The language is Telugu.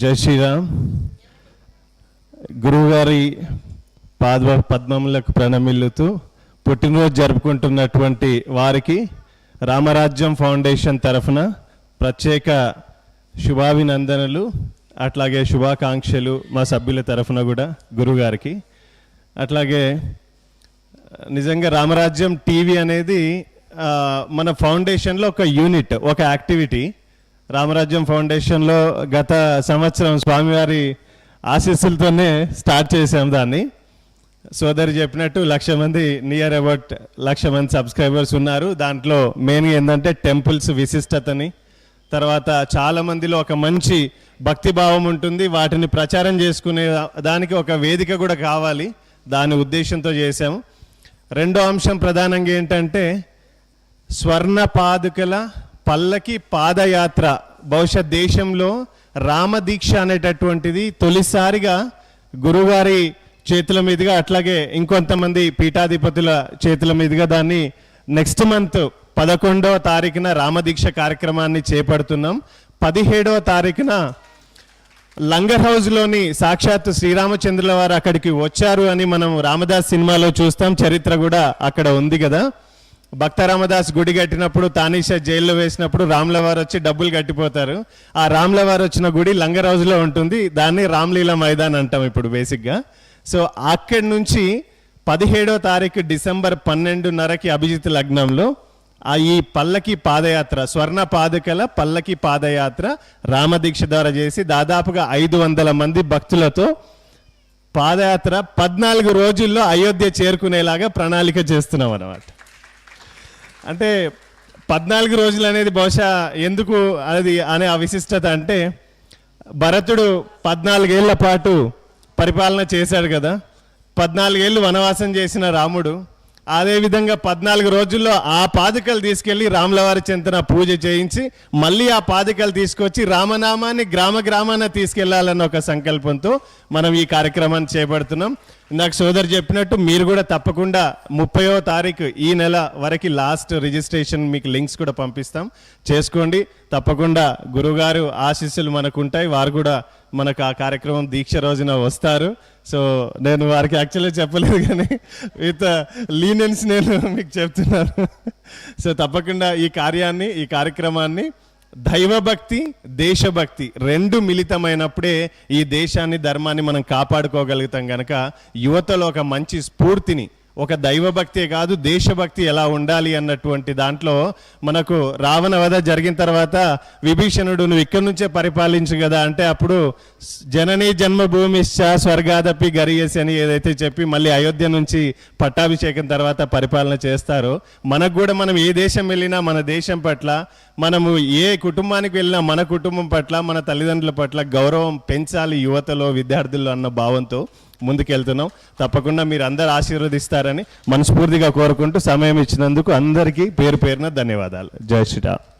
జై శ్రీరామ్. గురువుగారి పాద పద్మములకు ప్రణమిల్లుతూ పుట్టినరోజు జరుపుకుంటున్నటువంటి వారికి రామరాజ్యం ఫౌండేషన్ తరఫున ప్రత్యేక శుభాభినందనలు అట్లాగే శుభాకాంక్షలు మా సభ్యుల తరఫున కూడా గురుగారికి అట్లాగే నిజంగా రామరాజ్యం టీవీ అనేది మన ఫౌండేషన్లో ఒక యూనిట్ ఒక యాక్టివిటీ. రామరాజ్యం ఫౌండేషన్లో గత సంవత్సరం స్వామివారి ఆశీస్సులతోనే స్టార్ట్ చేసాం దాన్ని. సోదరి చెప్పినట్టు లక్ష మంది నియర్ అబౌట్ లక్ష మంది సబ్స్క్రైబర్స్ ఉన్నారు. దాంట్లో మెయిన్గా ఏంటంటే టెంపుల్స్ విశిష్టతని తర్వాత చాలా మందిలో ఒక మంచి భక్తి భావం ఉంటుంది. వాటిని ప్రచారం చేసుకునే దానికి ఒక వేదిక కూడా కావాలి. దాని ఉద్దేశంతో చేశాము. రెండో అంశం ప్రధానంగా ఏంటంటే స్వర్ణ పాదుకల పల్లకి పాదయాత్ర. బహుశా దేశంలో రామదీక్ష అనేటటువంటిది తొలిసారిగా గురుగారి చేతుల మీదుగా అట్లాగే ఇంకొంతమంది పీఠాధిపతుల చేతుల మీదుగా దాన్ని నెక్స్ట్ మంత్ పదకొండవ తారీఖున రామదీక్ష కార్యక్రమాన్ని చేపడుతున్నాం. పదిహేడవ తారీఖున లంగర్ హౌస్లోని సాక్షాత్ శ్రీరామచంద్రుల వారు అక్కడికి వచ్చారు అని మనం రామదాస్ సినిమాలో చూస్తాం. చరిత్ర కూడా అక్కడ ఉంది కదా. భక్త రామదాస్ గుడి కట్టినప్పుడు తానీషా జైల్లో వేసినప్పుడు రాముల వారు వచ్చి డబ్బులు కట్టిపోతారు. ఆ రాముల వారు వచ్చిన గుడి లంగరాజులో ఉంటుంది. దాన్ని రామ్లీలా మైదాన్ అంటాం ఇప్పుడు బేసిక్గా. సో అక్కడి నుంచి పదిహేడో తారీఖు డిసెంబర్ పన్నెండున్నరకి అభిజిత్ లగ్నంలో ఆ ఈ పల్లకి పాదయాత్ర స్వర్ణ పాదుకల పల్లకి పాదయాత్ర రామదీక్ష ద్వారా చేసి దాదాపుగా ఐదు వందల మంది భక్తులతో పాదయాత్ర పద్నాలుగు రోజుల్లో అయోధ్య చేరుకునేలాగా ప్రణాళిక చేస్తున్నాం అన్నమాట అంటే పద్నాలుగు రోజులు అనేది బహుశా ఎందుకు అది అనే ఆ విశిష్టత అంటే భరతుడు పద్నాలుగేళ్ళ పాటు పరిపాలన చేశాడు కదా. పద్నాలుగేళ్ళు వనవాసం చేసిన రాముడు అదేవిధంగా పద్నాలుగు రోజుల్లో ఆ పాదుకలు తీసుకెళ్ళి రాములవారి చెంతన పూజ చేయించి మళ్ళీ ఆ పాదుకలు తీసుకొచ్చి రామనామాన్ని గ్రామ గ్రామాన తీసుకెళ్ళాలన్న ఒక సంకల్పంతో మనం ఈ కార్యక్రమాన్ని చేపడుతున్నాం. నాకు సోదరు చెప్పినట్టు మీరు కూడా తప్పకుండా ముప్పయో తారీఖు ఈ నెల వరకు లాస్ట్ రిజిస్ట్రేషన్ మీకు లింక్స్ కూడా పంపిస్తాం. చేసుకోండి. తప్పకుండా గురుగారు ఆశీస్సులు మనకు ఉంటాయి వారు కూడా మనకు ఆ కార్యక్రమం దీక్ష రోజున వస్తారు. సో నేను వారికి యాక్చువల్లీ చెప్పలేదు కానీ విత్ లీనియన్స్ నేను మీకు చెప్తున్నాను. సో తప్పకుండా ఈ కార్యాన్ని ఈ కార్యక్రమాన్ని దైవభక్తి దేశభక్తి రెండు మిళితమైనప్పుడే ఈ దేశాన్ని ధర్మాన్ని మనం కాపాడుకోగలుగుతాం కనుక యువతలో ఒక మంచి స్ఫూర్తిని ఒక దైవభక్తే కాదు దేశభక్తి ఎలా ఉండాలి అన్నటువంటి దాంట్లో మనకు రావణ వధ జరిగిన తర్వాత విభీషణుడు నువ్వు ఇక్కడి నుంచే పరిపాలించు కదా అంటే అప్పుడు జననీ జన్మభూమిశ్చ స్వర్గాదపి గరియసి అని ఏదైతే చెప్పి మళ్ళీ అయోధ్య నుంచి పట్టాభిషేకం తర్వాత పరిపాలన చేస్తారో మనకు కూడా మనం ఏ దేశం వెళ్ళినా మన దేశం పట్ల మనము ఏ కుటుంబానికి వెళ్ళినా మన కుటుంబం పట్ల మన తల్లిదండ్రుల పట్ల గౌరవం పెంచాలి యువతలో విద్యార్థుల్లో అన్న భావంతో ముందుకెళ్తున్నాం. తప్పకుండా మీరు అందరు ఆశీర్వదిస్తారని మనస్ఫూర్తిగా కోరుకుంటూ సమయం ఇచ్చినందుకు అందరికీ పేరు పేరున ధన్యవాదాలు. జై శ్రీరామ్.